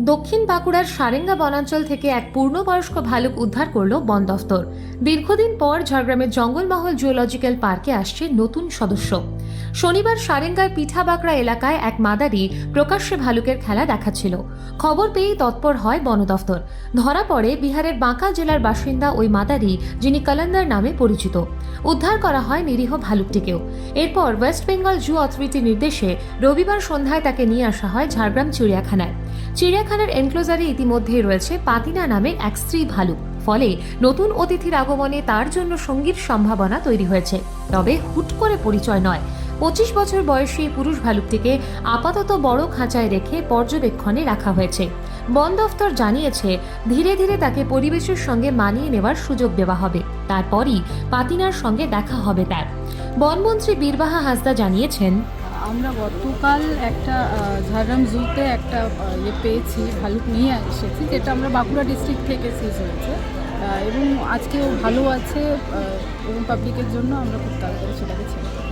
দক্ষিণ বাঁকুড়ার সারেঙ্গা বনাঞ্চল থেকে এক পূর্ণবয়স্ক ভালুক উদ্ধার করল বন দফতর। দীর্ঘদিন পর ঝাড়গ্রামের জঙ্গলমহল জুওলজিক্যাল পার্কে আসছে নতুন সদস্য। শনিবার সারেঙ্গার পিঠাবাকড়া এলাকায় এক মাদারি প্রকাশ্যে ভালুকের খেলা দেখাচ্ছিল। খবর পেয়েই তৎপর হয় বন দফতর। ধরা পড়ে বিহারের বাঁকা জেলার বাসিন্দা ওই মাদারি, যিনি কালান্দার নামে পরিচিত। উদ্ধার করা হয় নিরীহ ভালুকটিকেও। এরপর ওয়েস্ট বেঙ্গল জু অথরিটির নির্দেশে রবিবার সন্ধ্যায় তাকে নিয়ে আসা হয় ঝাড়গ্রাম চিড়িয়াখানায় চিড়িয়াখানার এনক্লোজারে ইতিমধ্যেই রয়েছে পাতিনা নামে এক স্ত্রী ভালুক ফলে নতুন অতিথির আগমনে তার জন্য সঙ্গীর সম্ভাবনা তৈরি হয়েছে। তবে হুট করে পরিচয় নয়। পঁচিশ বছর বয়সী পুরুষ ভালুকটিকে আপাতত বড় খাঁচায় রেখে পর্যবেক্ষণে রাখা হয়েছে। বন দফতর জানিয়েছে, ধীরে ধীরে তাকে পরিবেশের সঙ্গে মানিয়ে নেওয়ার সুযোগ দেওয়া হবে। তারপরই পাতিনার সঙ্গে দেখা হবে তার। বনমন্ত্রী বীরবাহা হাসদা জানিয়েছেন আমরা গতকাল একটা ঝাড়গ্রাম জুতে একটা ইয়ে পেয়েছি, ভালুক নিয়ে এসেছি, যেটা আমরা বাঁকুড়া ডিস্ট্রিক্ট থেকে সিজ হয়েছে এবং আজকেও ভালো আছে এবং পাবলিকের জন্য আমরা খুব তাড়াতাড়ি সেটাকে ছেড়ে।